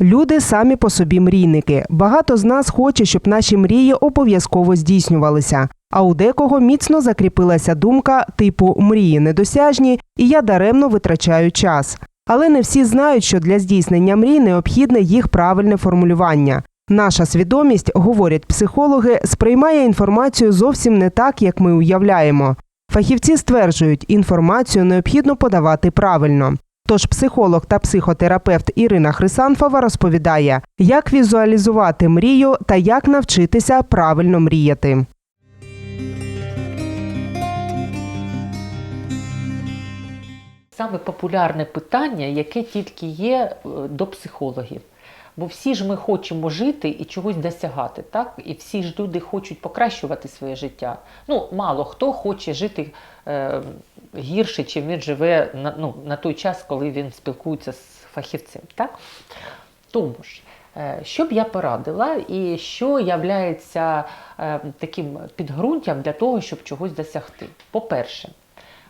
Люди самі по собі мрійники. Багато з нас хоче, щоб наші мрії обов'язково здійснювалися. А у декого міцно закріпилася думка типу мрії недосяжні, і я даремно витрачаю час. Але не всі знають, що для здійснення мрій необхідне їх правильне формулювання. Наша свідомість, говорять психологи, сприймає інформацію зовсім не так, як ми уявляємо. Фахівці стверджують, інформацію необхідно подавати правильно. Тож психолог та психотерапевт Ірина Хрисанфова розповідає, як візуалізувати мрію та як навчитися правильно мріяти. Саме популярне питання, яке тільки є е, до психологів. Бо всі ж ми хочемо жити і чогось досягати, так? І всі ж люди хочуть покращувати своє життя. Ну, мало хто хоче жити е, гірше, чим він живе на, ну, на той час, коли він спілкується з фахівцем. Так? Тому ж, е, що б я порадила, і що являється е, таким підґрунтям для того, щоб чогось досягти? По-перше,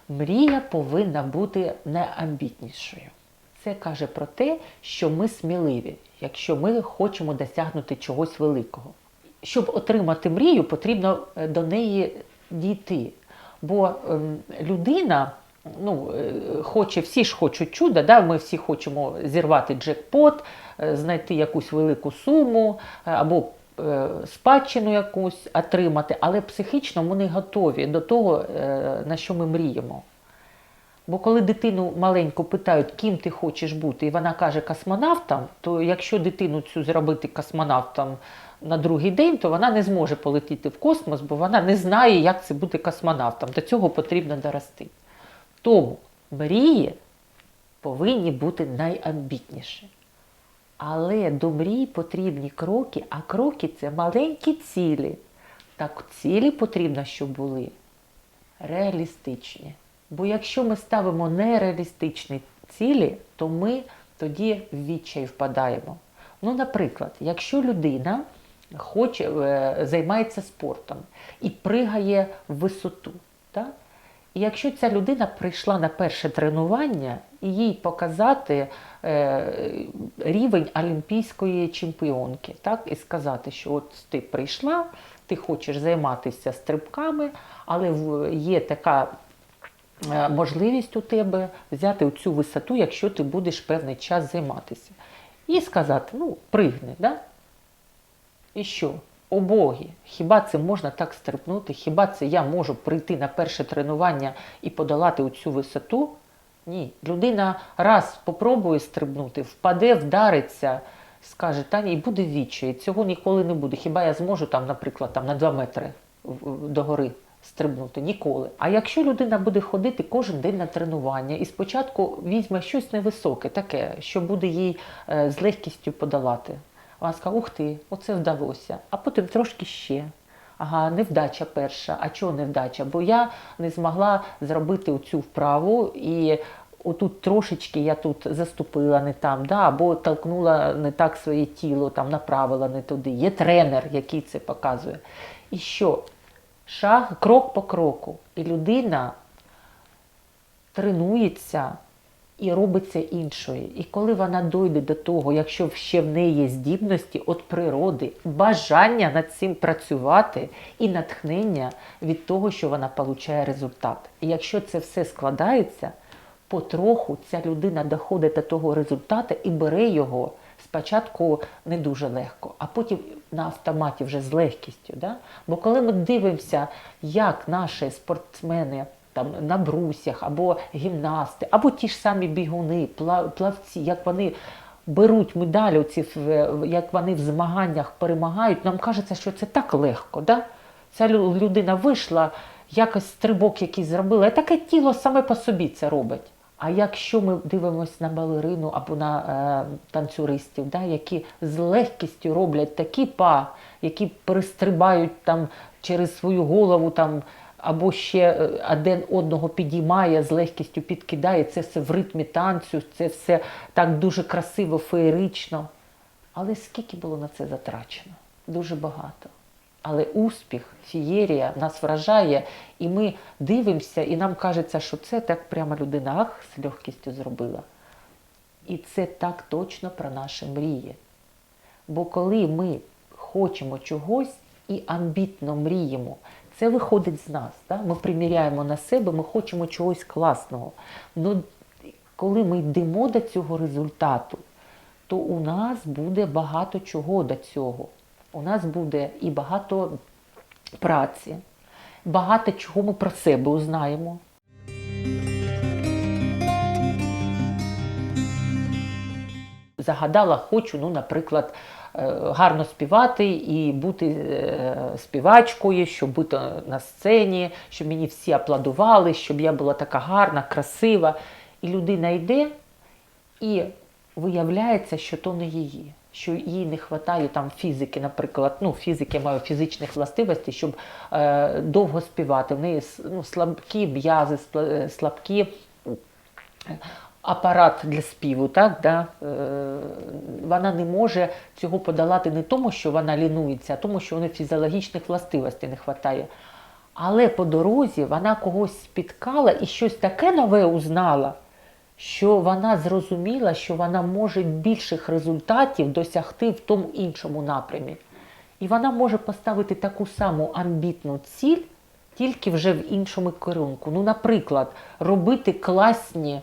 мрія повинна бути найамбітнішою. Це каже про те, що ми сміливі, якщо ми хочемо досягнути чогось великого. Щоб отримати мрію, потрібно е, до неї дійти. Бо ем, людина ну, е, хоче, всі ж хочуть чуда, да? ми всі хочемо зірвати джекпот, е, знайти якусь велику суму е, або спадщину якусь отримати, але психічно ми не готові до того, на що ми мріємо. Бо коли дитину маленьку питають, ким ти хочеш бути, і вона каже космонавтом, то якщо дитину цю зробити космонавтом на другий день, то вона не зможе полетіти в космос, бо вона не знає, як це бути космонавтом. До цього потрібно дорости. Тому мрії повинні бути найамбітніші. Але до мрій потрібні кроки, а кроки це маленькі цілі. Так цілі потрібно, щоб були реалістичні. Бо якщо ми ставимо нереалістичні цілі, то ми тоді в відчай впадаємо. Ну, наприклад, якщо людина хоче, е, займається спортом і пригає в висоту, так? і якщо ця людина прийшла на перше тренування і їй показати е, рівень олімпійської чемпіонки, так? і сказати, що от ти прийшла, ти хочеш займатися стрибками, але є така е, можливість у тебе взяти цю висоту, якщо ти будеш певний час займатися. І сказати, ну, пригни, да? І що? О Боги, хіба це можна так стрибнути? Хіба це я можу прийти на перше тренування і подолати оцю висоту? Ні. Людина раз попробує стрибнути, впаде, вдариться, скаже, та ні, і буде відчай. Цього ніколи не буде. Хіба я зможу там, наприклад, там на 2 метри догори стрибнути? Ніколи. А якщо людина буде ходити кожен день на тренування і спочатку візьме щось невисоке, таке, що буде їй е, з легкістю подолати. Вона ух ти, оце вдалося. А потім трошки ще. Ага, невдача перша. А чого невдача? Бо я не змогла зробити оцю вправу і отут трошечки я тут заступила не там, да, або толкнула не так своє тіло, там направила не туди. Є тренер, який це показує. І що? Шаг, крок по кроку. І людина тренується і робиться іншою. І коли вона дойде до того, якщо ще в неї є здібності від природи, бажання над цим працювати і натхнення від того, що вона отримує результат. І якщо це все складається, потроху ця людина доходить до того результату і бере його спочатку не дуже легко, а потім на автоматі вже з легкістю. Да? Бо коли ми дивимося, як наші спортсмени там на брусях, або гімнасти, або ті ж самі бігуни, плавці, як вони беруть медалі, оці, як вони в змаганнях перемагають, нам кажеться, що це так легко. Да? Ця людина вийшла, якось стрибок якийсь зробила, і таке тіло саме по собі це робить. А якщо ми дивимося на балерину або на е, танцюристів, да, які з легкістю роблять такі па, які перестрибають там через свою голову, там, або ще е, один одного підіймає, з легкістю підкидає, це все в ритмі танцю, це все так дуже красиво, феєрично. Але скільки було на це затрачено? Дуже багато. Але успіх, фієрія нас вражає, і ми дивимося, і нам кажеться, що це так прямо людина ах, з легкістю зробила. І це так точно про наші мрії. Бо коли ми хочемо чогось і амбітно мріємо, це виходить з нас. Да? Ми приміряємо на себе, ми хочемо чогось класного. Ну, коли ми йдемо до цього результату, то у нас буде багато чого до цього. У нас буде і багато праці, багато чого ми про себе узнаємо. Загадала, хочу, ну, наприклад, гарно співати і бути е, співачкою, щоб бути на сцені, щоб мені всі аплодували, щоб я була така гарна, красива. І людина йде, і виявляється, що то не її. Що їй не вистачає там фізики, наприклад, ну фізики маю фізичних властивостей, щоб е, довго співати. В неї ну, слабкі м'язи, е, слабкі апарат для співу, так, да? е, вона не може цього подолати не тому, що вона лінується, а тому, що вона фізіологічних властивостей не вистачає. Але по дорозі вона когось спіткала і щось таке нове узнала, що вона зрозуміла, що вона може більших результатів досягти в тому іншому напрямі. І вона може поставити таку саму амбітну ціль, тільки вже в іншому керунку. Ну, наприклад, робити класні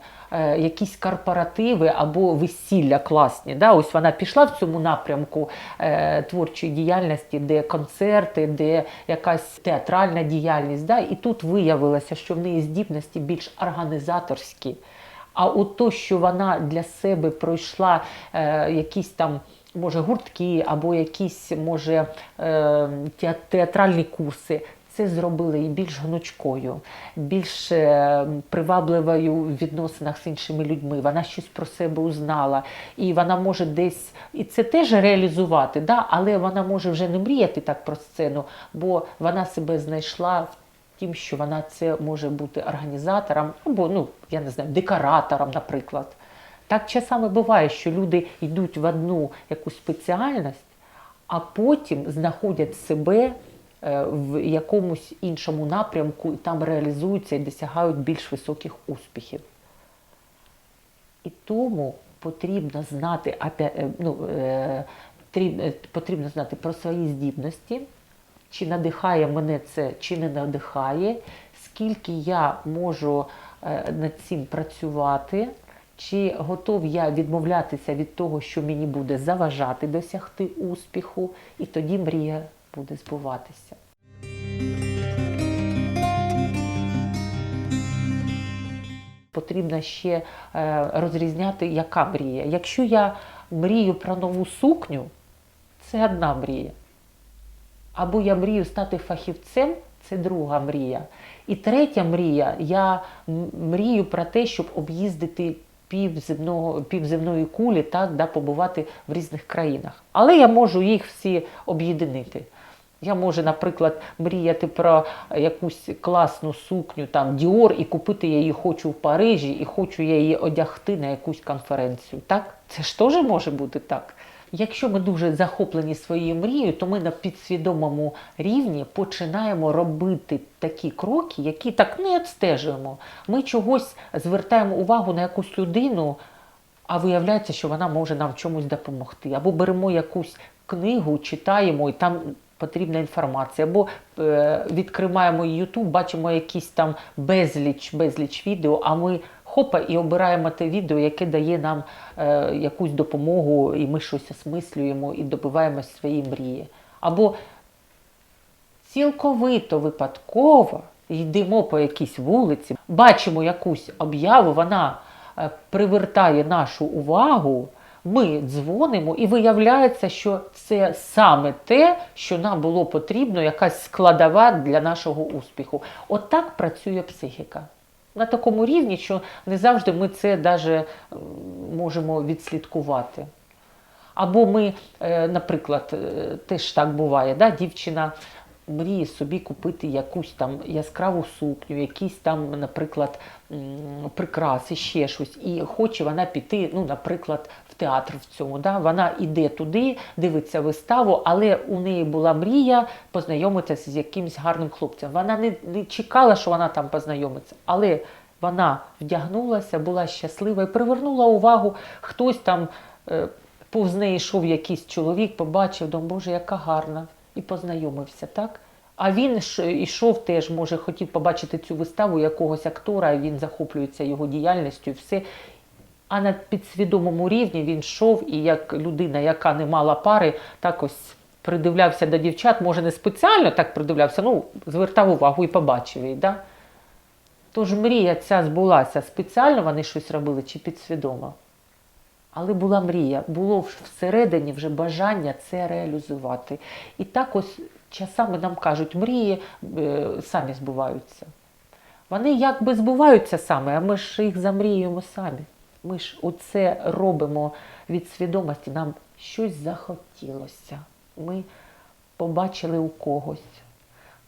якісь корпоративи або весілля класні. Да? Ось вона пішла в цьому напрямку е, творчої діяльності, де концерти, де якась театральна діяльність. Да? І тут виявилося, що в неї здібності більш організаторські. А от то, що вона для себе пройшла е, якісь там, може, гуртки або якісь, може, е, театральні курси, це зробило її більш гнучкою, більш е, привабливою в відносинах з іншими людьми. Вона щось про себе узнала, і вона може десь і це теж реалізувати, да? але вона може вже не мріяти так про сцену, бо вона себе знайшла в тим, що вона це може бути організатором, або ну я не знаю, декоратором, наприклад. Так часами буває, що люди йдуть в одну якусь спеціальність, а потім знаходять себе в якомусь іншому напрямку і там реалізуються і досягають більш високих успіхів. І тому потрібно знати, е, ну, е, тріб- е, потрібно знати про свої здібності, чи надихає мене це, чи не надихає, скільки я можу е, над цим працювати, чи готов я відмовлятися від того, що мені буде заважати досягти успіху, і тоді мрія буде збуватися. Потрібно ще е, розрізняти, яка мрія. Якщо я мрію про нову сукню, це одна мрія. Або я мрію стати фахівцем, це друга мрія. І третя мрія, я мрію про те, щоб об'їздити півземного, півземної кулі, так, да, побувати в різних країнах. Але я можу їх всі об'єднати. Я можу, наприклад, мріяти про якусь класну сукню, там Діор, і купити я її хочу в Парижі, і хочу я її одягти на якусь конференцію. Так? Це ж теж може бути так. Якщо ми дуже захоплені своєю мрією, то ми на підсвідомому рівні починаємо робити такі кроки, які так не відстежуємо. Ми чогось звертаємо увагу на якусь людину, а виявляється, що вона може нам чомусь допомогти. Або беремо якусь книгу, читаємо, і там потрібна інформація. Або е, відкриваємо YouTube, бачимо якісь там безліч, безліч відео, а ми хопа і обираємо те відео, яке дає нам е, якусь допомогу, і ми щось осмислюємо і добиваємось своєї мрії. Або цілковито випадково йдемо по якійсь вулиці, бачимо якусь об'яву, вона е, привертає нашу увагу. Ми дзвонимо, і виявляється, що це саме те, що нам було потрібно, якась складова для нашого успіху. От так працює психіка. На такому рівні, що не завжди ми це даже можемо відслідкувати. Або ми, е, наприклад, е, теж так буває, да? дівчина мріє собі купити якусь там яскраву сукню, якісь там, наприклад, прикраси, ще щось. І хоче вона піти, ну, наприклад, театр в цьому. Да? Вона йде туди, дивиться виставу, але у неї була мрія познайомитися з якимось гарним хлопцем. Вона не, не чекала, що вона там познайомиться. Але Вона вдягнулася, була щаслива і привернула увагу. Хтось там е, повз неї йшов якийсь чоловік, побачив, думав, Боже, яка гарна, і познайомився, так? А він ж ішов теж, може, хотів побачити цю виставу якогось актора, він захоплюється його діяльністю і все. А на підсвідомому рівні він йшов, і як людина, яка не мала пари, так ось придивлявся до дівчат, може, не спеціально так придивлявся, ну, звертав увагу і побачив її. Да? Тож мрія ця збулася. Спеціально вони щось робили чи підсвідомо. Але була мрія, було всередині вже бажання це реалізувати. І так ось часами нам кажуть, мрії е, самі збуваються. Вони якби збуваються саме, а ми ж їх замріюємо самі. Ми ж оце робимо від свідомості, нам щось захотілося. Ми побачили у когось,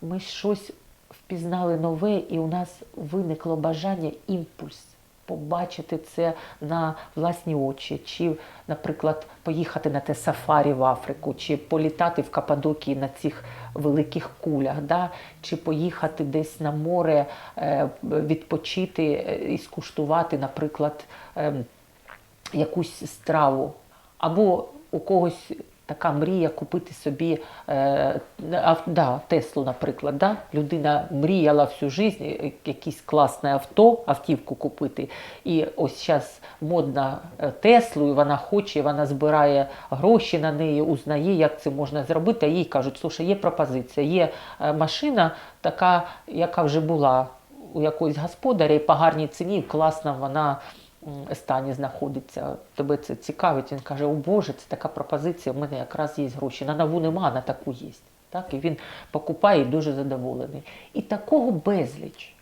ми щось впізнали нове, і у нас виникло бажання, імпульс побачити це на власні очі, чи, наприклад, поїхати на те сафарі в Африку, чи політати в Каппадокії на цих великих кулях, да? чи поїхати десь на море, е, відпочити е, і скуштувати, наприклад, ем, якусь страву. Або у когось така мрія купити собі е, да, Теслу, наприклад. Да? Людина мріяла всю життя е, якесь класне авто, автівку купити. І ось зараз модна е, Теслу, і вона хоче, вона збирає гроші на неї, узнає, як це можна зробити. А їй кажуть, слушай, є пропозиція, є е, машина така, яка вже була у якогось господаря, і по гарній ціні, класна вона стані знаходиться. Тебе це цікавить. Він каже: О Боже, це така пропозиція. в мене якраз є гроші. На нову нема, на таку є. Так, і він покупає і дуже задоволений. І такого безліч.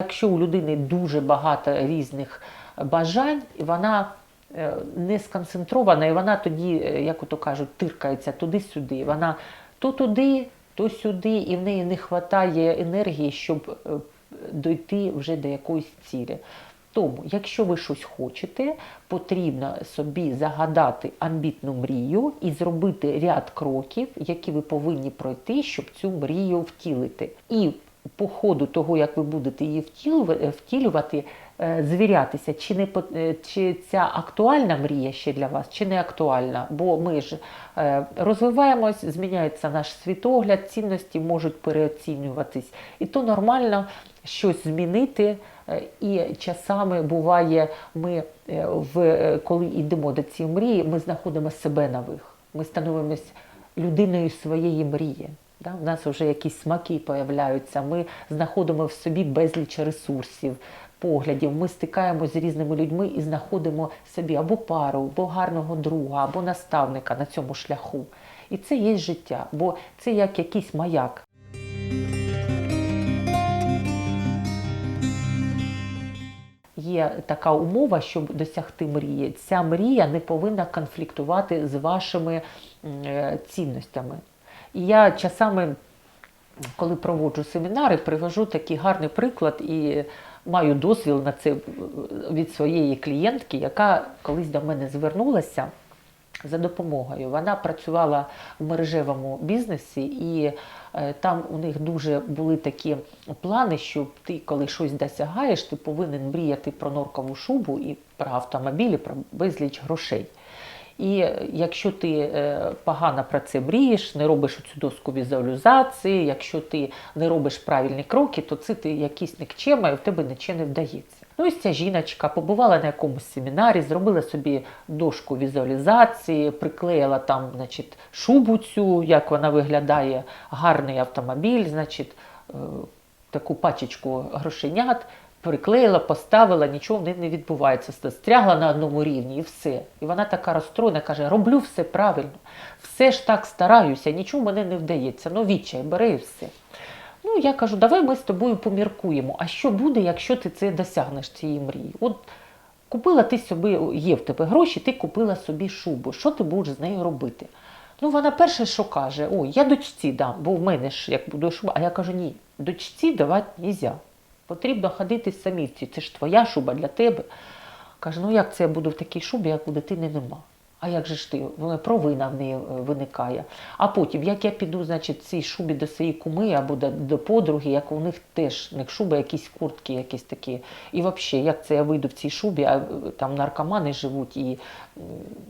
Якщо у людини дуже багато різних бажань, і вона е, не сконцентрована, і вона тоді, е, як ото кажуть, тиркається туди-сюди. Вона то туди, то сюди, і в неї не вистачає енергії, щоб е, дойти вже до якоїсь цілі. Тому, якщо ви щось хочете, потрібно собі загадати амбітну мрію і зробити ряд кроків, які ви повинні пройти, щоб цю мрію втілити. І по ходу того, як ви будете її втілюва- втілювати, звірятися, чи не е, чи ця актуальна мрія ще для вас, чи не актуальна. Бо ми ж е, розвиваємось, зміняється наш світогляд, цінності можуть переоцінюватись. І то нормально щось змінити. Е, І часами буває, ми е, в е, коли йдемо до цієї мрії, ми знаходимо себе нових. Ми становимось людиною своєї мрії. Да? У нас вже якісь смаки появляються, ми знаходимо в собі безліч ресурсів, поглядів. Ми стикаємося з різними людьми і знаходимо собі або пару, або гарного друга, або наставника на цьому шляху. І це є життя, бо це як якийсь маяк. Є така умова, щоб досягти мрії. Ця мрія не повинна конфліктувати з вашими е, цінностями. І я часами, коли проводжу семінари, привожу такий гарний приклад і маю дозвіл на це від своєї клієнтки, яка колись до мене звернулася за допомогою. Вона працювала в мережевому бізнесі, і е, там у них дуже були такі плани, що ти, коли щось досягаєш, ти повинен мріяти про норкову шубу і про автомобілі, про безліч грошей. І якщо ти е, погано про це мрієш, не робиш цю доску візуалізації, якщо ти не робиш правильні кроки, то це ти якийсь нікчема і в тебе нічого не вдається. Ну і ця жіночка побувала на якомусь семінарі, зробила собі дошку візуалізації, приклеїла там, значить, шубу цю, як вона виглядає, гарний автомобіль, значить, е, таку пачечку грошенят, приклеїла, поставила, нічого в неї не відбувається. Стрягла на одному рівні і все. І вона така розстроєна, каже: роблю все правильно, все ж так стараюся, нічого мене не вдається. Ну, відчай, бери і все. Ну, я кажу, давай ми з тобою поміркуємо. А що буде, якщо ти це досягнеш цієї мрії? От купила ти собі, є в тебе гроші, ти купила собі шубу. Що ти будеш з нею робити? Ну, вона перше, що каже, ой, я дочці дам, бо в мене ж як буде шуба. А я кажу, ні, дочці давати не можна. Потрібно ходити самівці. Це ж твоя шуба для тебе. Каже, ну як це я буду в такій шубі, як у дитини нема. А як же ж ти? Провина в неї е, виникає. А потім, як я піду, значить, цій шубі до своєї куми або до, до подруги, як у них теж не шуби, якісь куртки, якісь такі. І взагалі, як це я вийду в цій шубі, а е, там наркомани живуть, і,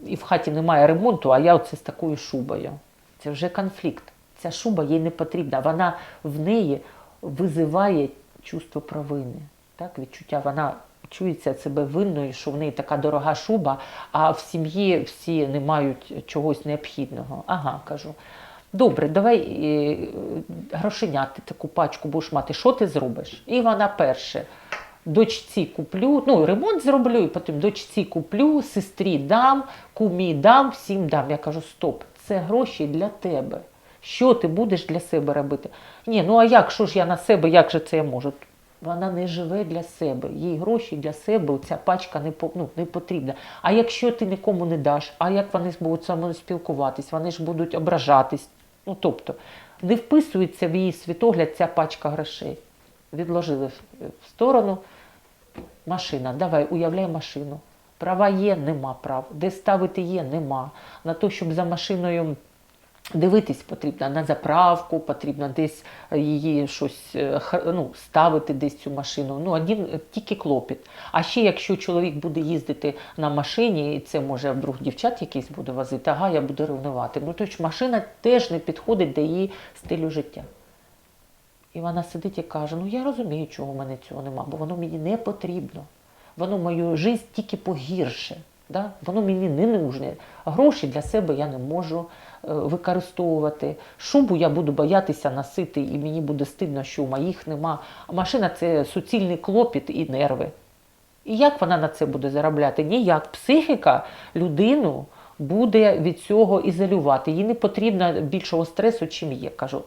і в хаті немає ремонту, а я оце з такою шубою. Це вже конфлікт. Ця шуба їй не потрібна. Вона в неї визиває чувство провини. Так, відчуття вона чується себе винною, що в неї така дорога шуба, а в сім'ї всі не мають чогось необхідного. Ага, кажу. Добре, давай е, грошеняти таку пачку будеш мати. Що ти зробиш? І вона перше. Дочці куплю, ну ремонт зроблю, і потім дочці куплю, сестрі дам, кумі дам, всім дам. Я кажу, стоп, це гроші для тебе. Що ти будеш для себе робити? Ні, ну а як, що ж я на себе, як же це я можу? Вона не живе для себе. Їй гроші для себе, ця пачка не, ну, не потрібна. А якщо ти нікому не даш, а як вони будуть саме спілкуватись, вони ж будуть ображатись. Ну, тобто, не вписується в її світогляд ця пачка грошей. Відложили в сторону. Машина, давай, уявляй машину. Права є, нема прав. Де ставити є, нема. На те, щоб за машиною дивитись потрібно на заправку, потрібно десь її щось е, ну, ставити десь цю машину. Ну, один е, тільки клопіт. А ще якщо чоловік буде їздити на машині, і це може вдруг дівчат якийсь буде возити, ага, я буду ревнувати. Ну, тобто машина теж не підходить до її стилю життя. І вона сидить і каже: Ну я розумію, чого в мене цього нема, бо воно мені не потрібно. Воно мою життя тільки погірше. Да? Воно мені не нужне. Гроші для себе я не можу е, використовувати. Шубу я буду боятися носити, і мені буде стидно, що у моїх нема. А машина це суцільний клопіт і нерви. І як вона на це буде заробляти? Ніяк. Психіка людину буде від цього ізолювати. Їй не потрібно більшого стресу, чим є. Кажу,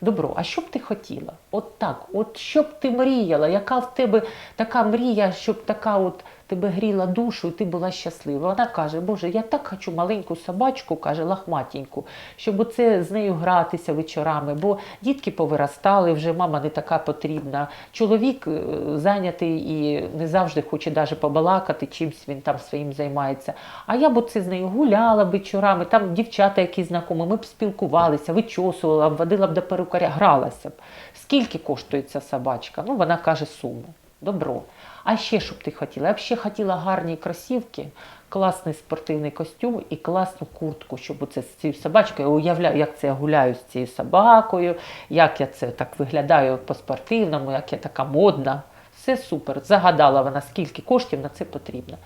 добро, а що б ти хотіла? От так, от що б ти мріяла? Яка в тебе така мрія, щоб така от тебе гріла душу, і ти була щаслива? Вона каже, Боже, я так хочу маленьку собачку, каже, лахматеньку, щоб оце з нею гратися вечорами, бо дітки повиростали, вже мама не така потрібна. Чоловік е, зайнятий і не завжди хоче навіть побалакати, чимсь він там своїм займається. А я б оце з нею гуляла вечорами, там дівчата, які знайомі, ми б спілкувалися, вичосувала водила б до перукаря, гралася б. Скільки коштує ця собачка? Ну, вона каже суму. Добро. А ще що б ти хотіла? Я б ще хотіла гарні кросівки, класний спортивний костюм і класну куртку, щоб оце з цією собачкою. Я уявляю, як це я гуляю з цією собакою, як я це так виглядаю по-спортивному, як я така модна. Все супер. Загадала вона, скільки коштів на це потрібно.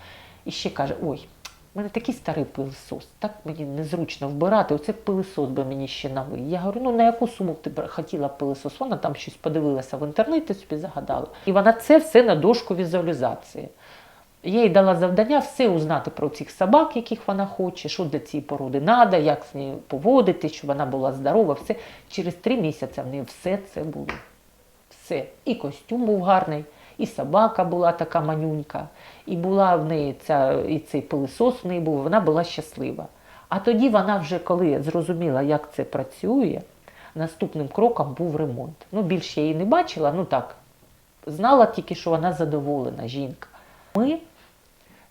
І ще каже: ой, у мене такий старий пилисос, так мені незручно вбирати. Оце пилисос би мені ще новий. Я говорю, ну на яку суму ти б хотіла пилисос? Вона там щось подивилася в інтернеті, собі загадала. І вона це все на дошку візуалізації. Я їй дала завдання все узнати про цих собак, яких вона хоче, що для цієї породи треба, як з нею поводити, щоб вона була здорова. Все. Через три місяці в неї все це було. Все. І костюм був гарний, і собака була така манюнька, і була в неї ця, і цей пилисос в неї був, вона була щаслива. А тоді вона вже, коли зрозуміла, як це працює, наступним кроком був ремонт. Ну, більше я її не бачила, ну так, знала тільки, що вона задоволена, жінка. Ми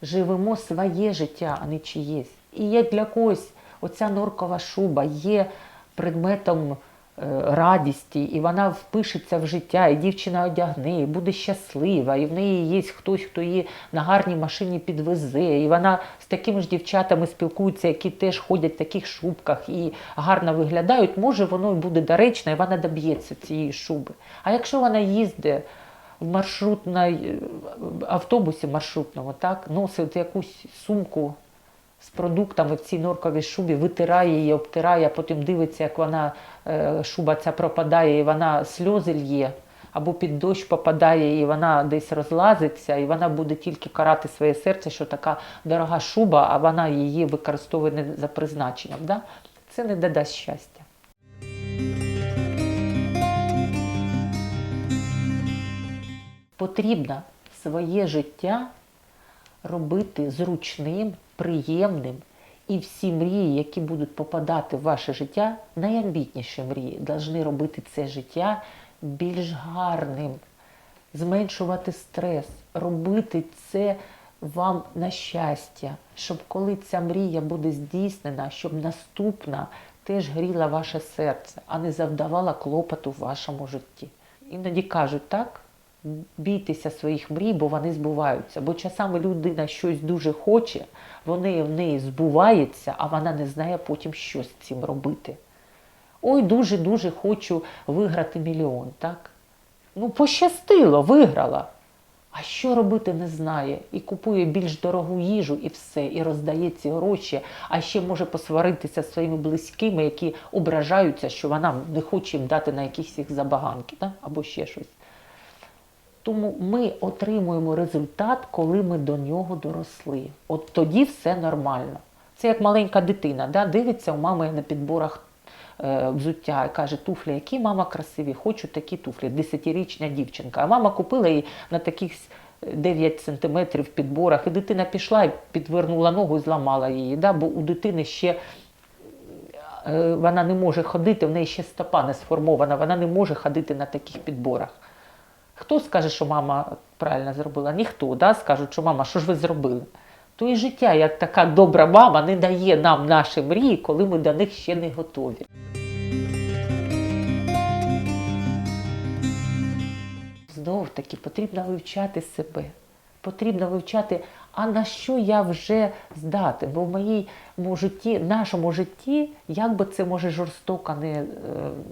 живемо своє життя, а не чиєсь. І як для когось оця норкова шуба є предметом радісті, і вона впишеться в життя, і дівчина одягне, і буде щаслива, і в неї є хтось, хто її на гарній машині підвезе, і вона з такими ж дівчатами спілкується, які теж ходять в таких шубках і гарно виглядають, може воно і буде доречно, і вона доб'ється цієї шуби. А якщо вона їздить в маршрутній автобусі маршрутному, так, носить якусь сумку з продуктами в цій норковій шубі, витирає її, обтирає, а потім дивиться, як вона е, шуба ця пропадає, і вона сльози лє, або під дощ попадає, і вона десь розлазиться, і вона буде тільки карати своє серце, що така дорога шуба, а вона її використовує не за призначенням. Да? Це не додасть щастя. Потрібно своє життя робити зручним, приємним. І всі мрії, які будуть попадати в ваше життя, найамбітніші мрії, повинні робити це життя більш гарним, зменшувати стрес, робити це вам на щастя, щоб коли ця мрія буде здійснена, щоб наступна теж гріла ваше серце, а не завдавала клопоту в вашому житті. Іноді кажуть, так, бійтеся своїх мрій, бо вони збуваються. Бо часами людина щось дуже хоче, вони в неї збувається, а вона не знає потім, що з цим робити. Ой, дуже-дуже хочу виграти мільйон, так? Ну, пощастило, виграла. А що робити не знає. І купує більш дорогу їжу і все, і роздає ці гроші, а ще може посваритися зі своїми близькими, які ображаються, що вона не хоче їм дати на якісь їх забаганки, так? або ще щось. Тому ми отримуємо результат, коли ми до нього доросли. От тоді все нормально. Це як маленька дитина, да? дивиться у мами на підборах е, взуття і каже, туфлі, які мама красиві, хочу такі туфлі. Десятирічна дівчинка. А мама купила їй на таких 9 сантиметрів підборах, і дитина пішла і підвернула ногу і зламала її. Да? Бо у дитини ще е, вона не може ходити, в неї ще стопа не сформована, вона не може ходити на таких підборах. Хто скаже, що мама правильно зробила? Ніхто, да? скажуть, що мама, що ж ви зробили? То і життя, як така добра мама, не дає нам наші мрії, коли ми до них ще не готові. Знову таки потрібно вивчати себе. Потрібно вивчати, а на що я вже здатен. Бо в моєму житті, нашому житті, як би це може жорстоко не, е,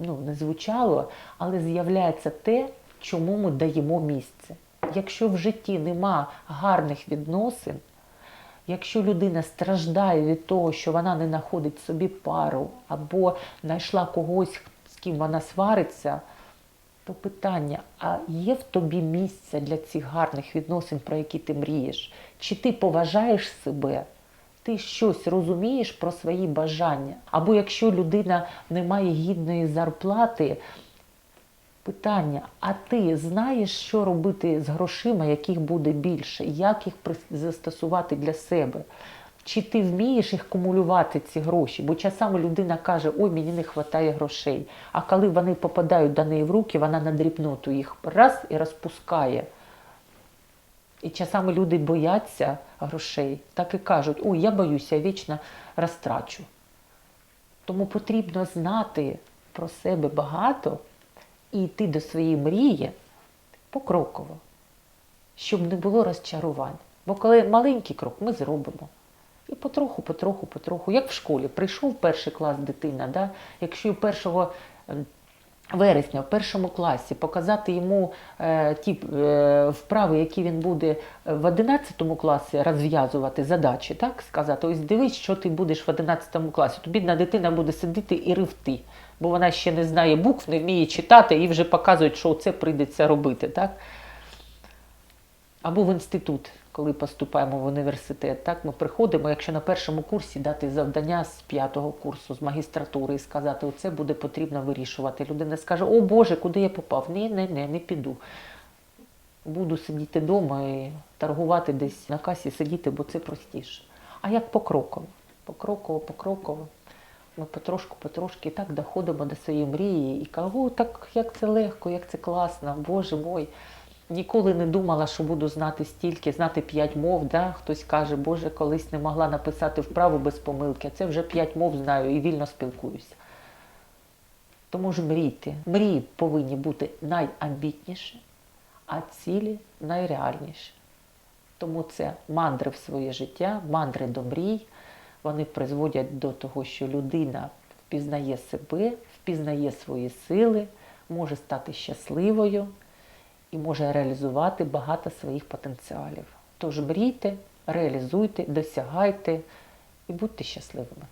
ну, не звучало, але з'являється те, чому ми даємо місце. Якщо в житті нема гарних відносин, якщо людина страждає від того, що вона не знаходить собі пару, або знайшла когось, з ким вона свариться, то питання: а є в тобі місце для цих гарних відносин, про які ти мрієш? Чи ти поважаєш себе? Ти щось розумієш про свої бажання? Або якщо людина не має гідної зарплати, питання: а ти знаєш, що робити з грошима, яких буде більше, як їх застосувати для себе? Чи ти вмієш їх кумулювати ці гроші? Бо часами людина каже, ой, мені не вистачає грошей. А коли вони попадають до неї в руки, вона на дрібноту їх раз і розпускає. І часами люди бояться грошей, так і кажуть, ой, я боюся, я вічно розтрачу. Тому потрібно знати про себе багато і йти до своєї мрії покроково, щоб не було розчарувань. Бо коли маленький крок, ми зробимо. І потроху, потроху, потроху, як в школі, прийшов перший клас дитина, да? якщо першого ем, вересня в першому класі показати йому е, ті е, вправи, які він буде в 11 класі розв'язувати задачі, так сказати, ось дивись, що ти будеш в 11 класі. То бідна дитина буде сидіти і ревти, бо вона ще не знає букв, не вміє читати, і вже показують, що це прийдеться робити. Так? Або в інститут, коли поступаємо в університет, так ми приходимо, якщо на першому курсі дати завдання з п'ятого курсу, з магістратури і сказати, оце буде потрібно вирішувати. Людина скаже, о Боже, куди я попав? Ні, ні, ні, не піду. Буду сидіти вдома і торгувати десь на касі, сидіти, бо це простіше. А як покроково? Покроково, покроково. Ми потрошку, потрошки і так доходимо до своєї мрії і кажу, о, так як це легко, як це класно, Боже мой. Ніколи не думала, що буду знати стільки, знати п'ять мов. Да? Хтось каже, Боже, колись не могла написати вправу без помилки, а це вже п'ять мов знаю і вільно спілкуюся. Тому ж мрійте. Мрії повинні бути найамбітніші, а цілі найреальніші. Тому це мандри в своє життя, мандри до мрій. Вони призводять до того, що людина впізнає себе, впізнає свої сили, може стати щасливою і може реалізувати багато своїх потенціалів. Тож мрійте, реалізуйте, досягайте і будьте щасливими.